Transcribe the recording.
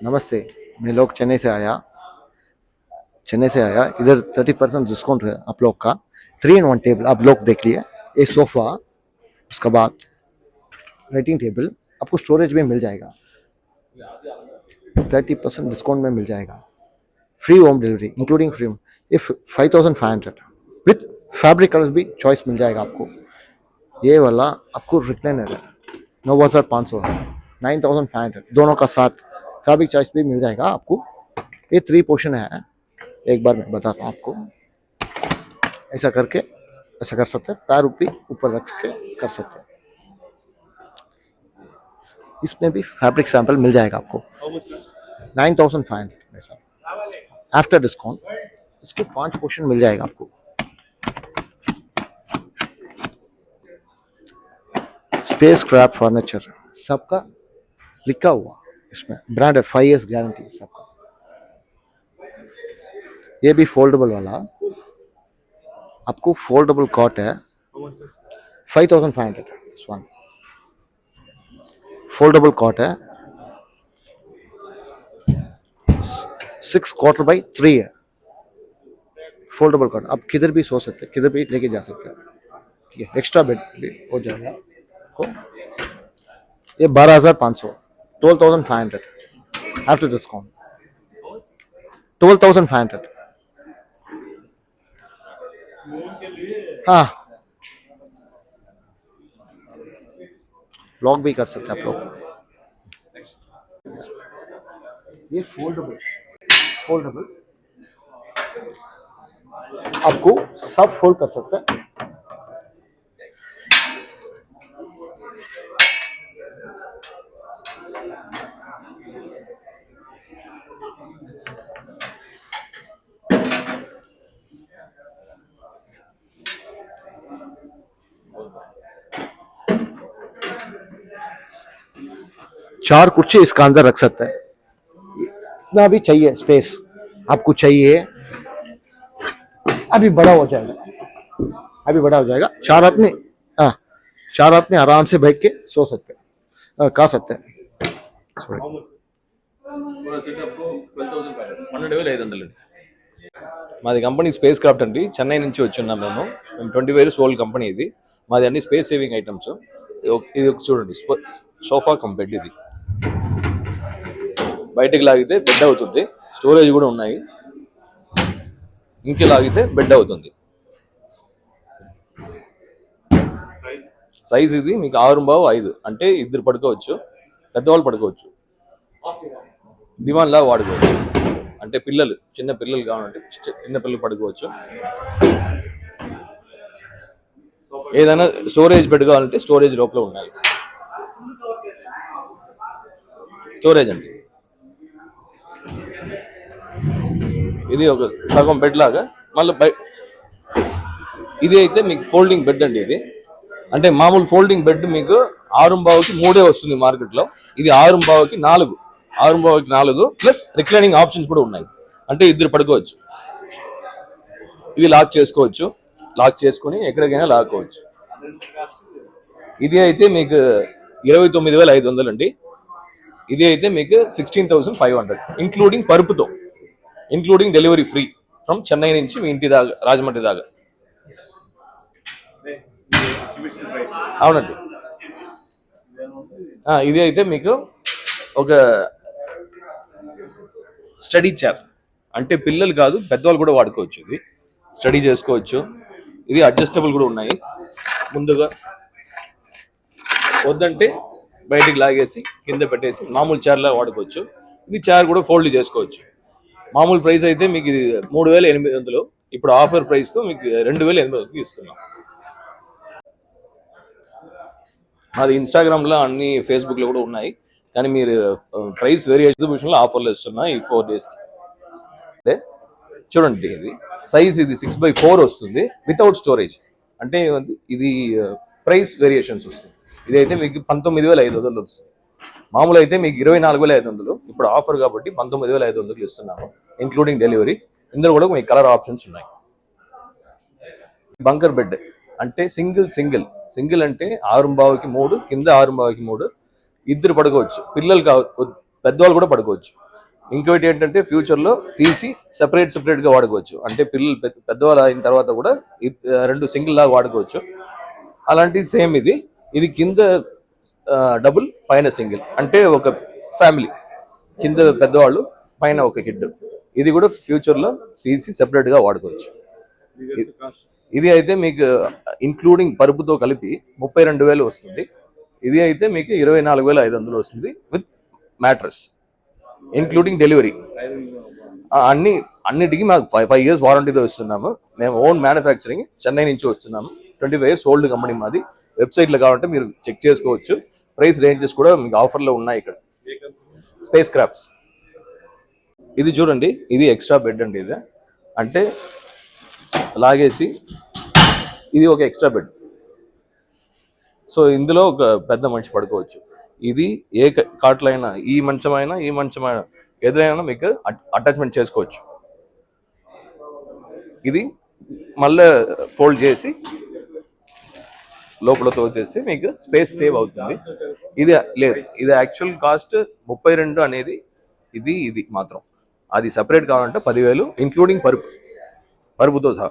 नमस्ते, मैं लोग चेन्नई से आया। चेन्नई से आया। इधर थर्टी परसेंट डिस्काउंट है आप लोग का। थ्री इन वन टेबल आप लोग देख लिए। एक सोफ़ा उसके बाद राइटिंग टेबल आपको स्टोरेज में मिल जाएगा। थर्टी परसेंट डिस्काउंट में मिल जाएगा। Free home delivery including free home ये five thousand five hundred with fabric colours भी चॉइस मिल जाएगा आपको। ये वाला आपको रिक्लाइनर है। नौ हज़ार पाँच सौ। नाइन थाउज़ेंड फाइव हंड्रेड दोनों का साथ फैब्रिक चॉइस भी मिल जाएगा आपको। ये थ्री पोर्शन है। एक बार मैं बता रहा हूँ आपको। ऐसा करके, ऐसा कर सकते हैं। पैर भी ऊपर रख के कर सकते हैं। इसमें भी फैब्रिक सैंपल मिल जाएगा आपको। नाइन थाउज़ेंड फाइव हंड्रेड ऐसा आफ्टर डिस्काउंट इसके पाँच पोर्शन मिल जाएगा आपको। स्पेस क्राफ्ट फर्नीचर सबका लिखा हुआ। इसमें। ब्रांडेड फाइव इयर्स गारंटी सबका। ये भी फोल्डेबल वाला। आपको फोल्डेबल कॉट है। फाइव थाउज़ेंड फाइव हंड्रेड इस वन फोल्डेबल कॉट है। सिक्स क्वार्टर बाई थ्री है। फोल्डेबल कॉट आप किधर भी सो सकते हैं, किधर भी लेके जा सकते हैं। ठीक है एक्स्ट्रा बेड भी हो जाएगा आपको। ये बारह हज़ार पाँच सौ। Twelve thousand five hundred after discount twelve thousand five hundred हाँ। लॉक भी कर सकते हैं आप लोग। ये फोल्डेबल फोल्डेबल आपको सब फोल्ड कर सकते हैं। चार कुर्सी इसका अंदर रख सकते हैं इतना भी चाहिए स्पेस आपको चाहिए अभी बड़ा हो जाएगा अभी बड़ा हो जाएगा चार आदमी हाँ चार आदमी आराम से बैठ के सो सकते हैं अ, खा सकते हैं Sorry. పన్నెండు వేల ఐదు వందలు మాది కంపెనీ స్పేస్ క్రాఫ్ట్ అండి చెన్నై నుంచి వచ్చి ఉన్నాం మేము మేము ట్వంటీ ఇయర్స్ ఓల్డ్ కంపెనీ ఇది మాది అన్ని స్పేస్ సేవింగ్ ఐటమ్స్ ఇది ఒక చూడండి సోఫా కమ్ బెడ్ ఇది బయటకు లాగితే బెడ్ అవుతుంది. స్టోరేజ్ కూడా ఉన్నాయి. ఇంకి లాగితే బెడ్ అవుతుంది. సైజ్ ఇది మీకు ఆరు బావు ఐదు. అంటే ఇద్దరు పడుకోవచ్చు పెద్దవాళ్ళు పడుకోవచ్చు. దివాన్లా వాడుకోవచ్చు. అంటే పిల్లలు చిన్న పిల్లలు కావాలంటే చి- చిన్న పిల్లలు పడుకోవచ్చు. ఏదైనా స్టోరేజ్ బెడ్ కావాలంటే స్టోరేజ్ లోపల ఉండాలి. స్టోరేజ్ అండి. ఇది ఒక సగం బెడ్ లాగా. మళ్ళీ బై ఇది అయితే మీకు ఫోల్డింగ్ బెడ్ అండి ఇది. అంటే మామూలు ఫోల్డింగ్ బెడ్ మీకు ఆరుంబావుకి మూడే వస్తుంది మార్కెట్లో ఇది ఆరుంబావుకి నాలుగు. ఆరుంబావుకి నాలుగు ప్లస్ రిక్లైనింగ్ ఆప్షన్స్ కూడా ఉన్నాయి. అంటే ఇద్దరు పడుకోవచ్చు. ఇవి లాక్ చేసుకోవచ్చు. లాక్ చేసుకొని ఎక్కడికైనా లాక్కోవచ్చు. ఇది అయితే మీకు ఇరవై తొమ్మిది వేల ఐదు వందలు అండి. ఇది అయితే మీకు sixteen thousand five hundred including పరుపుతో. Including delivery free from Chennai నుంచి మీ ఇంటి దాకా రాజమండ్రి దాకా. అవునండి. ఇది అయితే మీకు ఒక స్టడీ చైర్. అంటే పిల్లలు కాదు పెద్దవాళ్ళు కూడా వాడుకోవచ్చు ఇది. స్టడీ చేసుకోవచ్చు. ఇది అడ్జస్టబుల్ కూడా ఉన్నాయి. ముందుగా వద్దంటే బయటికి లాగేసి కింద పెట్టేసి మామూలు చైర్లా వాడుకోవచ్చు. ఇది చైర్ కూడా ఫోల్డ్ చేసుకోవచ్చు. మామూలు ప్రైస్ అయితే మీకు ఇది మూడు వేల ఎనిమిది వందలు. ఇప్పుడు ఆఫర్ ప్రైస్తో మీకు రెండు వేల ఎనిమిది వందలకి ఇస్తున్నాం. మాది ఇన్స్టాగ్రామ్లో అన్ని ఫేస్బుక్లో కూడా ఉన్నాయి. కానీ మీరు ప్రైస్ వేరే ఎగ్జిబిషన్లో ఆఫర్లు ఇస్తున్నాయి ఈ ఫోర్ డేస్కి అంటే చూడండి ఇది. సైజ్ ఇది సిక్స్ బై ఫోర్ వస్తుంది. వితౌట్ స్టోరేజ్ అంటే ఇది ప్రైస్ వేరియేషన్స్ వస్తుంది. ఇదైతే మీకు పంతొమ్మిది వేల ఐదు వందలు వస్తుంది. మామూలు అయితే మీకు ఇరవై నాలుగు వేల ఐదు వందలు ఇప్పుడు ఆఫర్ కాబట్టి పంతొమ్మిది వేల ఐదు వందలు ఇస్తున్నాము ఇంక్లూడింగ్ డెలివరీ ఇందులో కూడా మీకు కలర్ ఆప్షన్స్ ఉన్నాయి. బంకర్ బెడ్ అంటే సింగిల్ సింగిల్ సింగిల్ అంటే ఆరుంబావుకి మూడు కింద ఆరుంబావుకి మూడు. ఇద్దరు పడుకోవచ్చు. పిల్లలు కావ పెద్దవాళ్ళు కూడా పడుకోవచ్చు. ఇంకోటి ఏంటంటే ఫ్యూచర్లో తీసి సెపరేట్ సెపరేట్గా వాడుకోవచ్చు. అంటే పిల్లలు పెద్ద పెద్దవాళ్ళు అయిన తర్వాత కూడా రెండు సింగిల్ లాగా వాడుకోవచ్చు. అలాంటిది సేమ్ ఇది. ఇది కింద డబుల్ పైన సింగిల్ అంటే ఒక ఫ్యామిలీ కింద పెద్దవాళ్ళు పైన ఒక కిడ్ ఇది కూడా ఫ్యూచర్లో తీసి సెపరేట్గా వాడుకోవచ్చు. ఇది అయితే మీకు ఇంక్లూడింగ్ పరుపుతో కలిపి ముప్పై రెండు వేలు వస్తుంది. ఇది అయితే మీకు ఇరవై నాలుగు వేల ఐదు వందలు వస్తుంది విత్ మ్యాట్రస్ ఇంక్లూడింగ్ డెలివరీ అన్ని అన్నిటికీ మాకు ఫైవ్ ఫైవ్ ఇయర్స్ వారంటీతో ఇస్తున్నాము. మేము ఓన్ మ్యానుఫ్యాక్చరింగ్ చెన్నై నుంచి వస్తున్నాము. Twenty five years old company మాది. వెబ్సైట్లో కావాలంటే మీరు చెక్ చేసుకోవచ్చు. ప్రైస్ రేంజెస్ కూడా మీకు ఆఫర్లో ఉన్నాయి ఇక్కడ. Space Crafts. ఇది చూడండి ఇది ఎక్స్ట్రా బెడ్ అండి ఇది. అంటే లాగేసి ఇది ఒక ఎక్స్ట్రా బెడ్. సో ఇందులో ఒక పెద్ద మనిషి పడుకోవచ్చు. ఇది ఏ కాట్లో అయినా ఈ మంచం అయినా ఈ మంచం అయినా ఎదురైనా మీకు అటాచ్మెంట్ చేసుకోవచ్చు. ఇది మళ్ళీ ఫోల్డ్ చేసి లోపల తోచేసి మీకు స్పేస్ సేవ్ అవుతుంది. ఇది లేదు. ఇది యాక్చువల్ కాస్ట్ ముప్పై రెండు అనేది ఇది ఇది మాత్రం. అది సపరేట్ కావాలంటే పదివేలు ఇంక్లూడింగ్ పరుపు. పరుపుతో సహా.